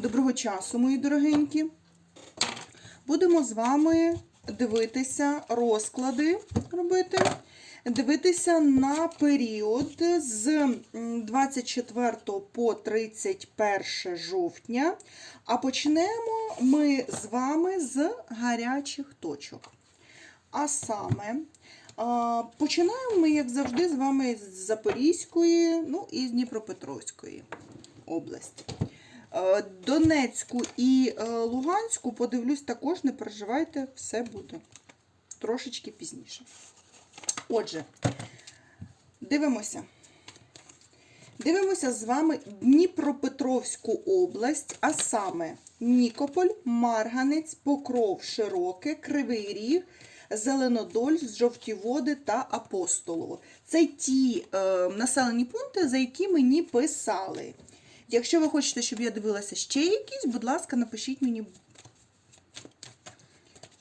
Доброго часу, мої дорогенькі. Будемо з вами дивитися розклади робити. Дивитися на період з 24 по 31 жовтня. А почнемо ми з вами з гарячих точок. А саме, починаємо ми, як завжди, з вами з Запорізької, ну і з Дніпропетровської області. Е, Донецьку і е, Луганську подивлюсь також, не переживайте, все буде трошечки пізніше. Отже, дивимося. Дивимося з вами Дніпропетровську область, а саме Нікополь, Марганець, Покров, Широке, Кривий Ріг, Зеленодоль, Жовтіводи та Апостолово. Це ті е, населені пункти, за які мені писали. Якщо ви хочете, щоб я дивилася ще якісь, будь ласка, напишіть мені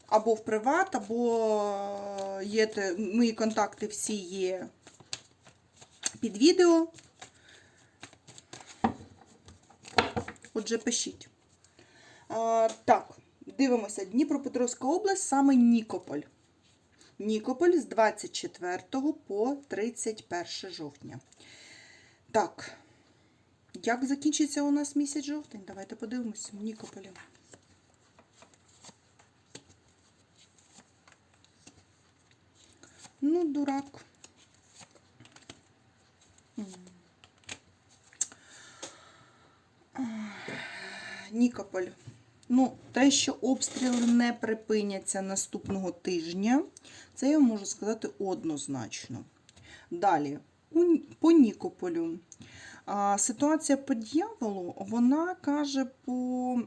або в приват, або є те, мої контакти всі є під відео. Отже, пишіть. А, так, дивимося. Дніпропетровська область, саме Нікополь. Нікополь з 24 по 31 жовтня. Так, як закінчиться у нас місяць жовтень? Давайте подивимося Нікополі. Ну, дурак. Нікополь. Ну, те, що обстріли не припиняться наступного тижня, це я можу сказати однозначно. Далі, по Нікополю. Ситуація по дьяволу, вона каже, по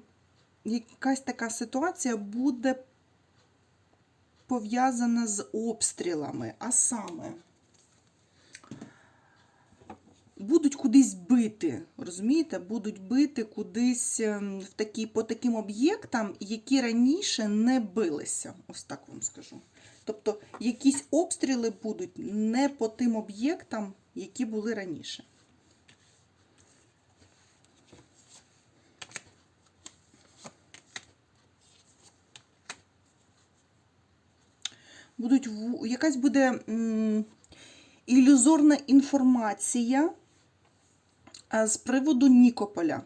якась така ситуація буде пов'язана з обстрілами, а саме будуть кудись бити, розумієте? Будуть бити кудись ем, в такі, по таким об'єктам, які раніше не билися. Ось так вам скажу. Тобто якісь обстріли будуть не по тим об'єктам, які були раніше. Будуть якась буде ілюзорна інформація з приводу Нікополя.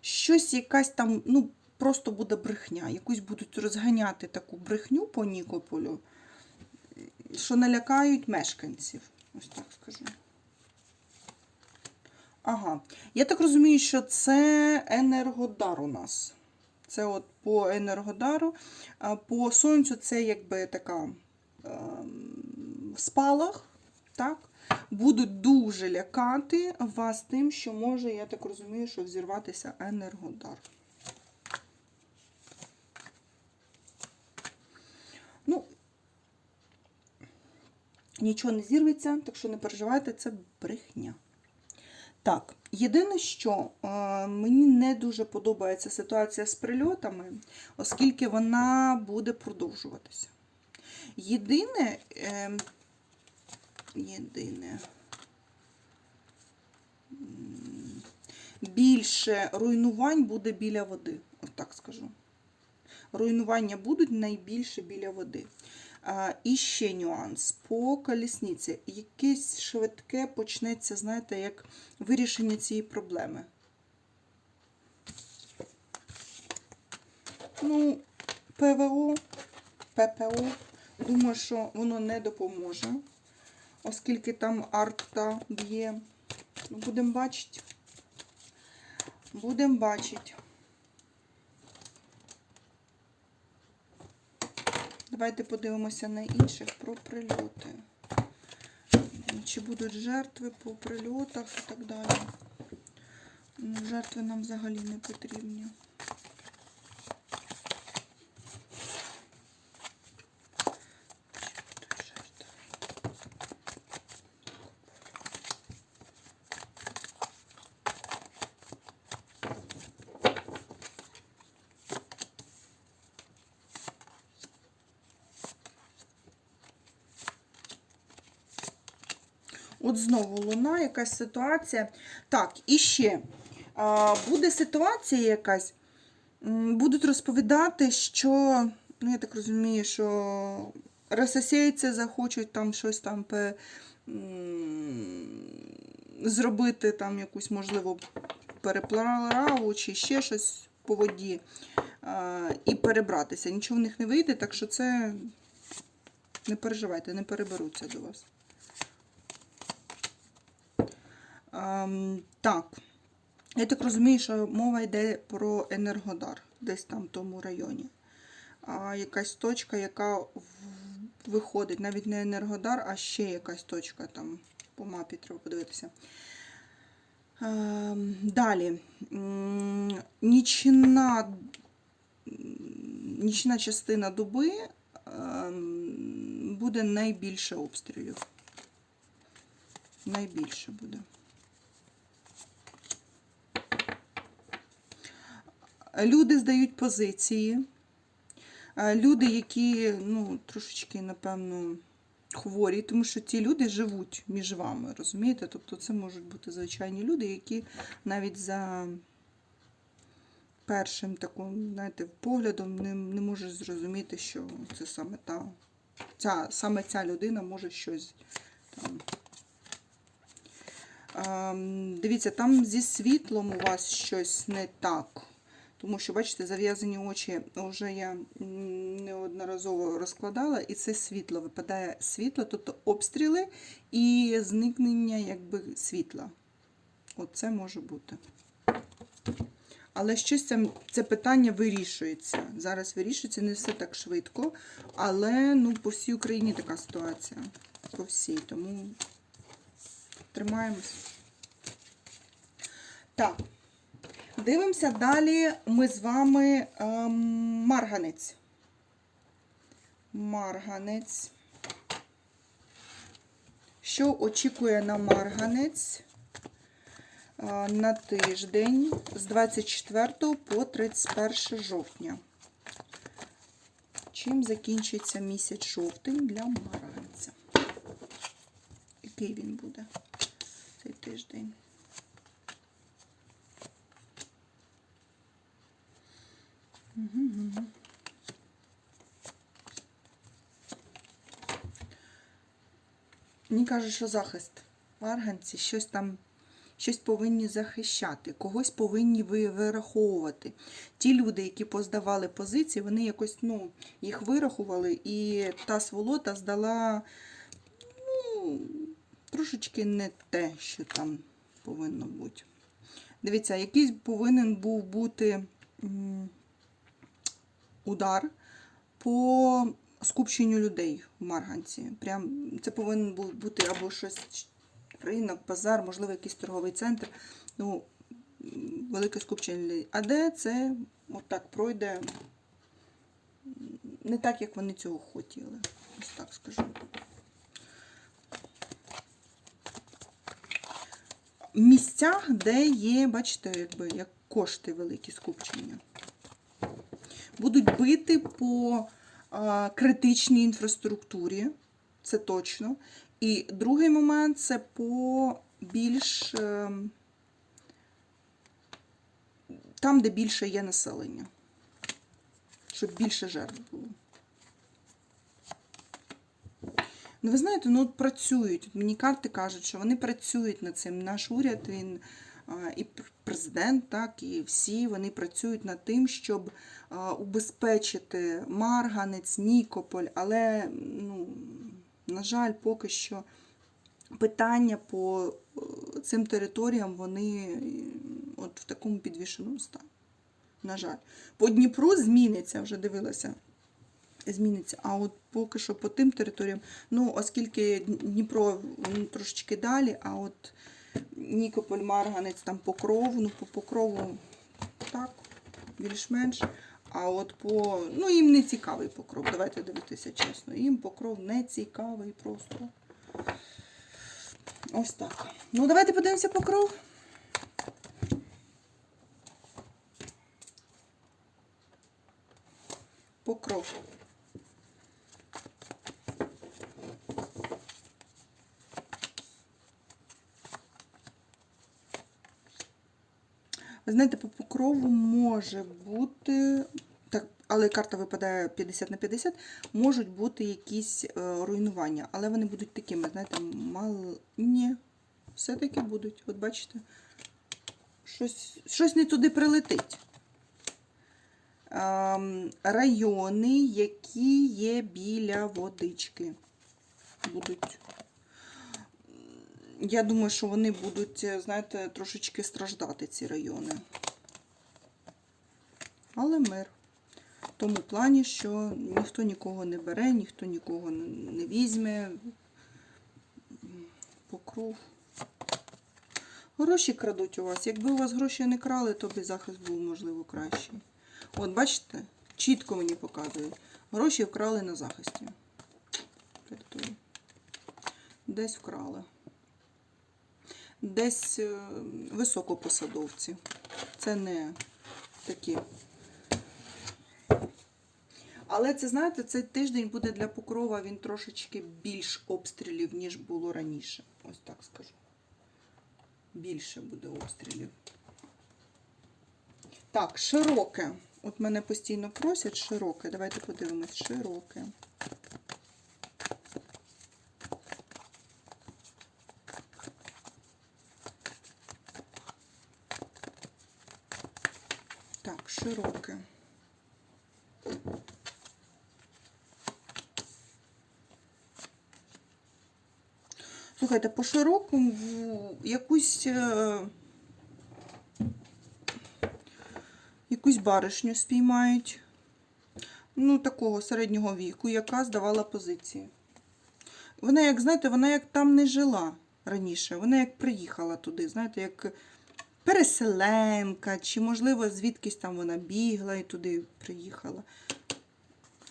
Щось якась там, ну, просто буде брехня. Якусь будуть розганяти таку брехню по Нікополю, що налякають мешканців. Ось так скажу. Ага. Я так розумію, що це Енергодар у нас. Це от по Енергодару. По сонцю це якби така спалах, так? Будуть дуже лякати вас тим, що може, я так розумію, що взірватися Енергодар. Ну, нічого не зірветься, так що не переживайте, це брехня. Так, єдине, що е, мені не дуже подобається ситуація з прильотами, оскільки вона буде продовжуватися. Єдине, е, єдине, більше руйнувань буде біля води, от так скажу. Руйнування будуть найбільше біля води. А, і ще нюанс по колісниці. Якесь швидке почнеться, знаєте, як вирішення цієї проблеми. Ну, ПВО, ППО, думаю, що воно не допоможе, оскільки там арта б'є. Ну, будемо бачити. Будемо бачити. Давайте подивимося на інших про прильоти. Чи будуть жертви по прильотах і так далі. Ну, жертви нам взагалі не потрібні. От знову луна, якась ситуація. Так, і ще буде ситуація якась, будуть розповідати, що, ну я так розумію, що рососейці захочуть там щось там пе, зробити, там якусь, можливо, переплаву чи ще щось по воді і перебратися. Нічого в них не вийде, так що це не переживайте, не переберуться до вас. Так. Я так розумію, що мова йде про Енергодар, десь там в тому районі. А якась точка, яка виходить, навіть не Енергодар, а ще якась точка там по мапі треба подивитися. Ем, Далі. Нічна, нічна частина доби ем, буде найбільше обстрілів. Найбільше буде. Люди здають позиції. Люди, які ну, трошечки, напевно, хворі, тому що ці люди живуть між вами, розумієте? Тобто це можуть бути звичайні люди, які навіть за першим таким, знаєте, поглядом не, не можуть зрозуміти, що це саме та, ця, саме ця людина може щось там. Дивіться, там зі світлом у вас щось не так. Тому що, бачите, зав'язані очі вже я неодноразово розкладала, і це світло випадає світло, тобто обстріли і зникнення якби світла. Оце може бути. Але щось це, це питання вирішується. Зараз вирішується не все так швидко, але ну, по всій Україні така ситуація. По всій. Тому тримаємось. Так. Дивимося далі. Ми з вами ем, марганець. Марганець. Що очікує на марганець е, на тиждень з 24 по 31 жовтня? Чим закінчиться місяць жовтень для марганця? Який він буде цей тиждень? Мені кажуть, що захист. Марганці щось там, щось повинні захищати, когось повинні вираховувати. Ті люди, які поздавали позиції, вони якось ну, їх вирахували, і та сволота здала ну, трошечки не те, що там повинно бути. Дивіться, якийсь повинен був бути удар по скупченню людей в Марганці. Прям це повинен був бути або щось ринок, базар, можливо, якийсь торговий центр. Ну, велике скупчення людей. А де це отак пройде не так, як вони цього хотіли. Ось так скажу. Місцях, де є, бачите, якби як кошти великі скупчення. Будуть бити по а, критичній інфраструктурі, це точно. І другий момент це по більш ем, там, де більше є населення. Щоб більше жертв було. Ну, ви знаєте, ну працюють. Мені карти кажуть, що вони працюють над цим. Наш уряд, він і президент, так, і всі вони працюють над тим, щоб убезпечити Марганець, Нікополь. Але, ну, на жаль, поки що питання по е, цим територіям вони е, от в такому підвішеному стані. На жаль. По Дніпру зміниться, вже дивилася зміниться. А от поки що по тим територіям, ну, оскільки Дніпро трошечки далі, а от Нікополь, Марганець, там Покров, ну, по Покрову так, більш-менш. А от по. Ну, їм не цікавий покров. Давайте дивитися чесно. Їм покров не цікавий просто. Ось так. Ну, давайте подивимося покров. Покров. Знаєте, по покрову може бути. Так, але карта випадає 50 на 50, можуть бути якісь е, руйнування, але вони будуть такими, знаєте, мал... Ні, все-таки будуть. От бачите, щось, щось не туди прилетить. Ем, райони, які є біля водички, будуть. Я думаю, що вони будуть, е, знаєте, трошечки страждати, ці райони. Але мир. В тому плані, що ніхто нікого не бере, ніхто нікого не візьме. Покров. Гроші крадуть у вас. Якби у вас гроші не крали, то би захист був, можливо, кращий. От, бачите, чітко мені показують. Гроші вкрали на захисті. Десь вкрали. Десь е, високопосадовці. Це не такі. Але це, знаєте, цей тиждень буде для покрова, він трошечки більш обстрілів, ніж було раніше. Ось так скажу. Більше буде обстрілів. Так, широке. От мене постійно просять широке. Давайте подивимось. Широке. Так, широке. Слухайте, по широкому якусь е, якусь баришню спіймають. Ну, такого середнього віку, яка здавала позиції. Вона, як, знаєте, вона як там не жила раніше. Вона як приїхала туди, знаєте, як переселенка, чи, можливо, звідкись там вона бігла і туди приїхала.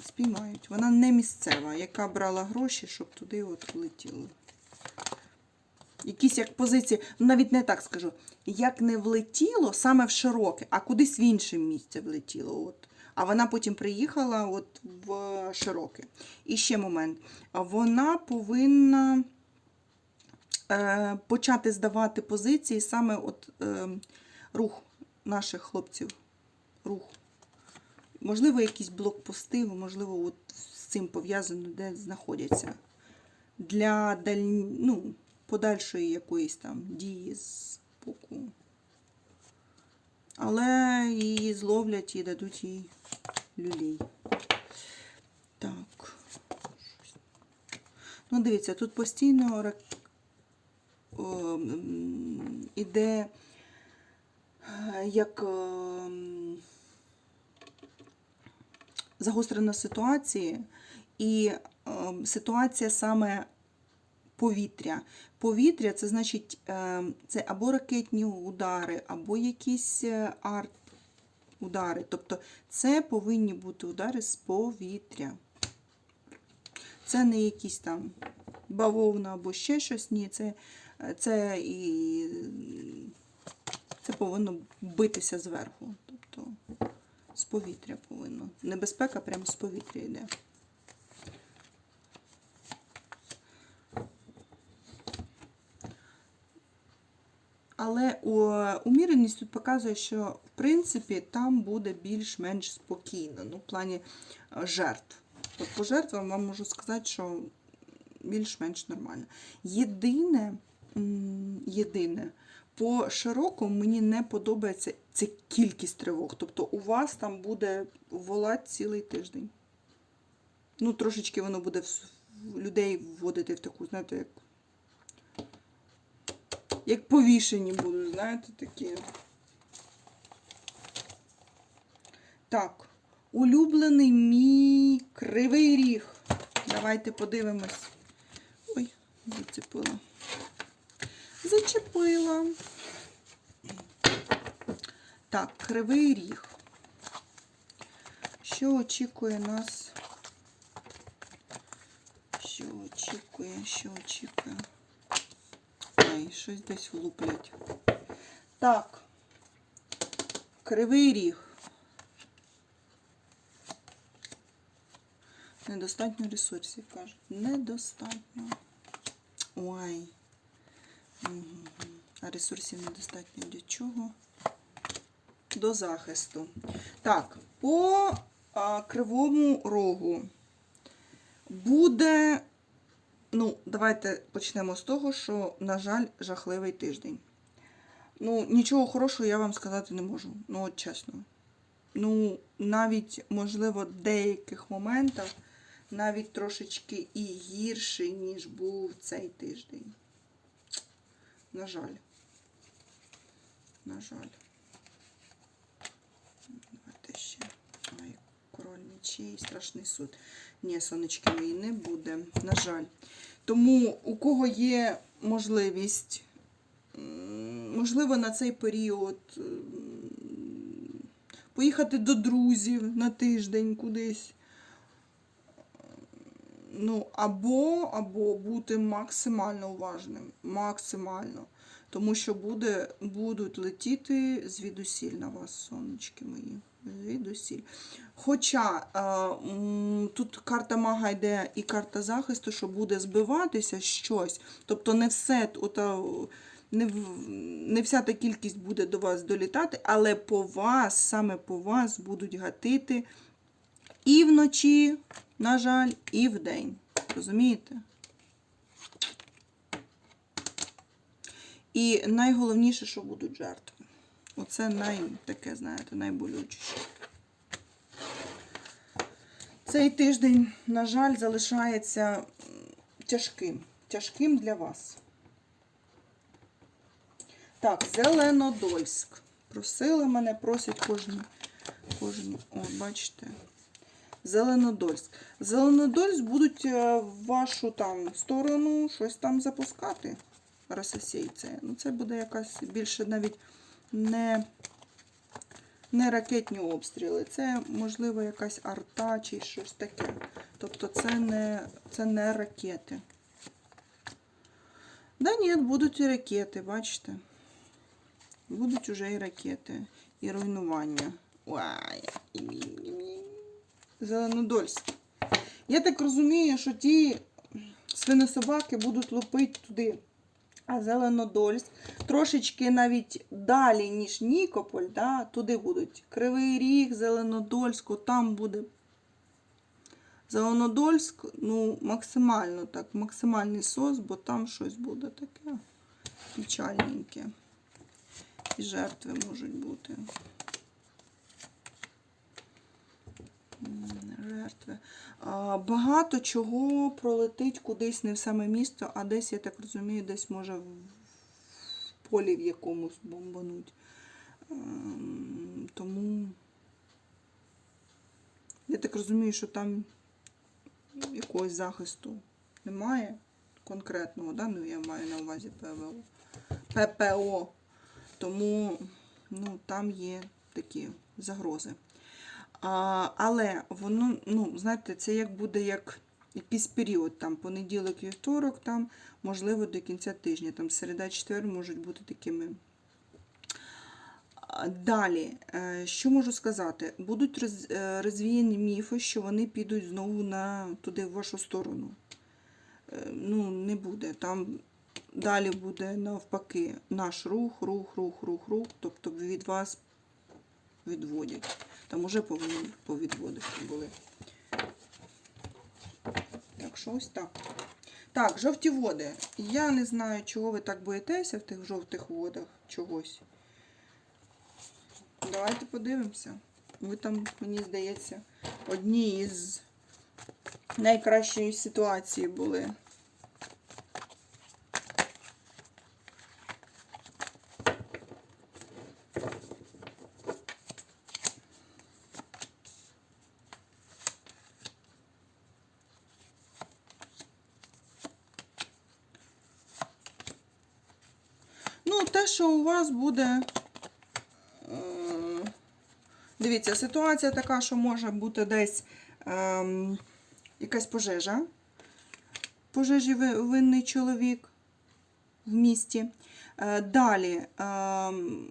Спіймають. Вона не місцева, яка брала гроші, щоб туди от влетіли. Якісь як позиції, ну навіть не так скажу, як не влетіло саме в широке, а кудись в інше місце влетіло. От. А вона потім приїхала от в широке. І ще момент. Вона повинна е, почати здавати позиції саме от, е, рух наших хлопців. Рух. Можливо, якісь блокпости, можливо, от з цим пов'язано, де знаходяться. Для даль... ну, подальшої якоїсь там дії з боку. Але її зловлять і дадуть їй люлей. Так. Ну, дивіться, тут постійно о, іде е, як ем, загострена ситуація, і ем, ситуація саме повітря. Повітря це значить е, це або ракетні удари, або якісь е, арт-удари. Тобто це повинні бути удари з повітря. Це не якісь там бавовна або ще щось. Ні, це, це і це повинно битися зверху. Тобто з повітря повинно. Небезпека прямо з повітря йде. Але уміреність тут показує, що в принципі там буде більш-менш спокійно, ну, в плані е, жертв. От по жертвам вам можу сказати, що більш-менш нормально. Єдине, єдине, по широкому мені не подобається це кількість тривог. Тобто у вас там буде волати цілий тиждень. Ну, трошечки воно буде людей вводити в таку, знаєте, як як повішені будуть, знаєте, такі. Так, улюблений мій кривий ріг. Давайте подивимось. Ой, зацепила. Зачепила. Так, кривий ріг. Що очікує нас? Що очікує, що очікує? Ай, щось десь влуплять. Так. Кривий ріг. Недостатньо ресурсів, кажуть. Недостатньо. Ой. А ресурсів недостатньо для чого? до захисту. Так, по а, кривому рогу буде. Ну, давайте почнемо з того, що, на жаль, жахливий тиждень. Ну, нічого хорошого я вам сказати не можу. Ну, от чесно. Ну, навіть, можливо, в деяких моментах навіть трошечки і гірший, ніж був цей тиждень. На жаль. На жаль. Давайте ще. Ой, король мечей, страшний суд. Ні, сонечки мої не буде. На жаль. Тому у кого є можливість, можливо, на цей період поїхати до друзів на тиждень кудись. Ну, або, або бути максимально уважним. Максимально. Тому що буде, будуть летіти звідусіль на вас, сонечки мої. Звідусіль. Хоча е, тут карта мага йде і карта захисту, що буде збиватися щось. Тобто не все, ота, не, не вся та кількість буде до вас долітати, але по вас, саме по вас будуть гатити і вночі, на жаль, і вдень. Розумієте? І найголовніше, що будуть жертви. Оце най, таке, знаєте, найболючіше. Цей тиждень, на жаль, залишається тяжким. Тяжким для вас. Так, Зеленодольськ. Просили мене, просять кожні. кожні. О, бачите. Зеленодольськ. Зеленодольськ будуть е, в вашу там сторону щось там запускати. Рососійці. Ну, це буде якась більше навіть не, не ракетні обстріли. Це, можливо, якась арта чи щось таке. Тобто це не, це не ракети. Да ні, будуть і ракети, бачите? Будуть уже і ракети, і руйнування. Зеленодольськ. Я так розумію, що ті свинособаки будуть лупити туди. Зеленодольськ трошечки навіть далі, ніж Нікополь, да, туди будуть Кривий Ріг, Зеленодольськ, там буде. Зеленодольськ, ну, максимально так, максимальний сос, бо там щось буде таке печальненьке. І жертви можуть бути. Жертви. Багато чого пролетить кудись не в саме місто, а десь, я так розумію, десь може в в полі в якомусь бомбануть. Ем, Тому я так розумію, що там якогось захисту немає конкретного, да? ну, я маю на увазі ПВО. ППО. Тому ну, там є такі загрози. А, але воно, ну, знаєте, це як буде як якийсь період, там понеділок, вівторок, там, можливо, до кінця тижня, там середа, четвер можуть бути такими. Далі, е, що можу сказати? Будуть роз- е, розвіяні міфи, що вони підуть знову на, туди в вашу сторону. Е, Ну, не буде. Там далі буде навпаки наш рух, рух, рух, рух, рух. Тобто від вас відводять. Там уже повинні повідводити були. Так що ось так. Так, жовті води. Я не знаю, чого ви так боїтеся в тих жовтих водах чогось. Давайте подивимося. Ви там, мені здається, одні із найкращої ситуації були. Ну, те, вас буде. е, Дивіться, ситуація така, що може бути десь ем, якась пожежа. Пожежі винний чоловік в місті. Е, Далі ем,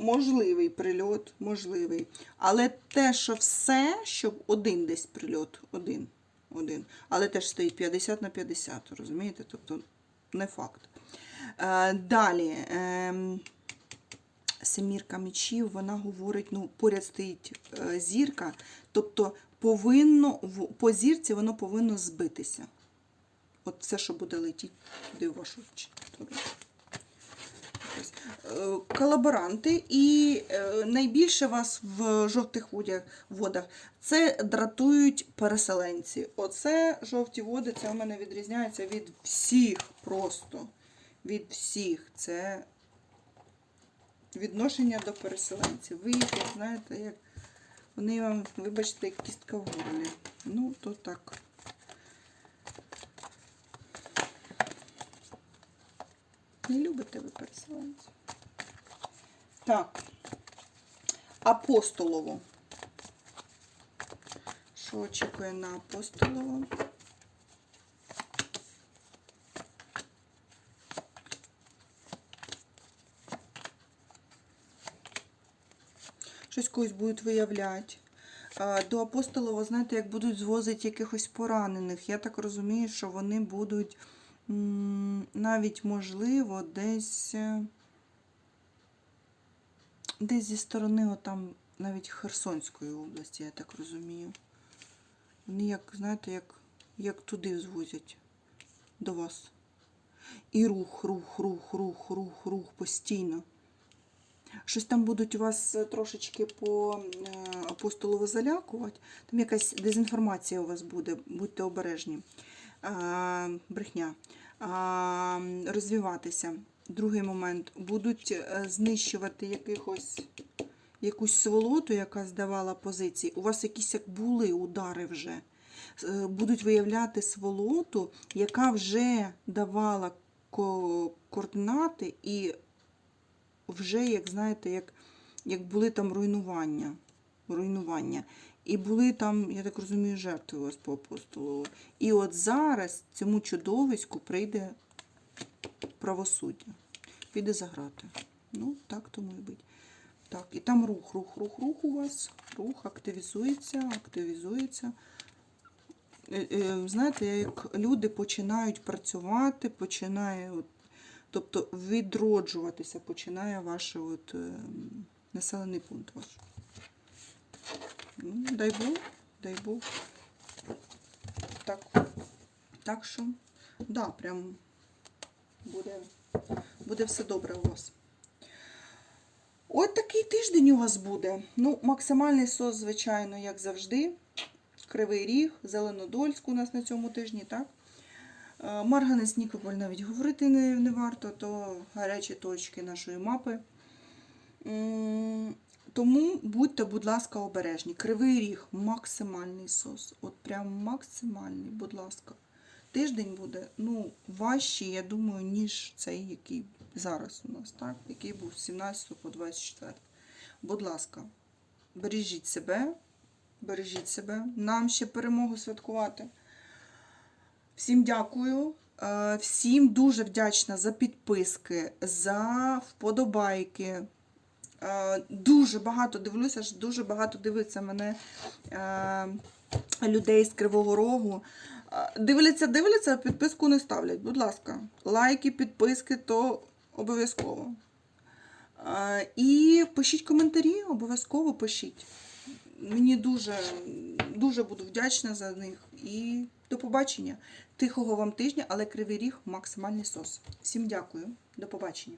можливий прильот, можливий. Але те, що все, щоб один десь прильот, один, один. Але теж стоїть 50 на 50, розумієте? Тобто не факт. Е, Далі. Ем, семірка мечів, вона говорить, ну, поряд стоїть е, зірка, тобто повинно, по зірці воно повинно збитися. От все, що буде летіти туди в вашу сторону. Е, Колаборанти і е, найбільше вас в жовтих водах це дратують переселенці. Оце жовті води, це у мене відрізняється від всіх просто. Від всіх. Це відношення до переселенців. Ви їх, знаєте, як вони вам, вибачте, як кістка в горлі. Ну, то так. Не любите ви переселенців. Так. Апостолово. Що очікує на апостолово? Щось когось будуть виявляти. До апостолова, знаєте, як будуть звозити якихось поранених. Я так розумію, що вони будуть навіть, можливо, десь. е, Десь зі сторони, отам, навіть Херсонської області, я так розумію. Вони, як, знаєте, як, як туди звозять до вас. І рух, рух, рух, рух, рух, рух постійно. Щось там будуть у вас е, трошечки по е, апостолову залякувати. Там якась дезінформація у вас буде, будьте обережні. Брехня. Розвиватися. Другий момент. Будуть е, знищувати якихось, якусь сволоту, яка здавала позиції. У вас якісь як були удари вже. Е, Будуть виявляти сволоту, яка вже давала координати і вже, як знаєте, як, як були там руйнування. руйнування. І були там, я так розумію, жертви вас по апостолу. І от зараз цьому чудовиську прийде правосуддя. Піде за грати. Ну, так тому і бить. Так, і там рух, рух, рух, рух у вас. Рух активізується, активізується. Е, е, Знаєте, як люди починають працювати, починає, от, тобто відроджуватися починає ваш от, е, населений пункт ваш. Ну, дай Бог, дай Бог. Так, так що, да, прям буде, буде все добре у вас. От такий тиждень у вас буде. Ну, максимальний сос, звичайно, як завжди. Кривий Ріг, Зеленодольськ у нас на цьому тижні, так? Е, Марганець Нікополь навіть говорити не, не варто, то гарячі точки нашої мапи. Тому будьте, будь ласка, обережні. Кривий ріг максимальний сос. От прям максимальний, будь ласка. Тиждень буде ну, важчий, я думаю, ніж цей, який зараз у нас, так? який був з 17 по 24. Будь ласка, бережіть себе, бережіть себе. Нам ще перемогу святкувати. Всім дякую. Е, Всім дуже вдячна за підписки, за вподобайки. Е, Дуже багато дивлюся, ж дуже багато дивиться мене е, людей з Кривого Рогу. Дивляться, дивляться, а підписку не ставлять. Будь ласка, лайки, підписки, то обов'язково. І пишіть коментарі, обов'язково пишіть. Мені дуже, дуже буду вдячна за них. І до побачення. Тихого вам тижня, але кривий ріг максимальний сос. Всім дякую. До побачення.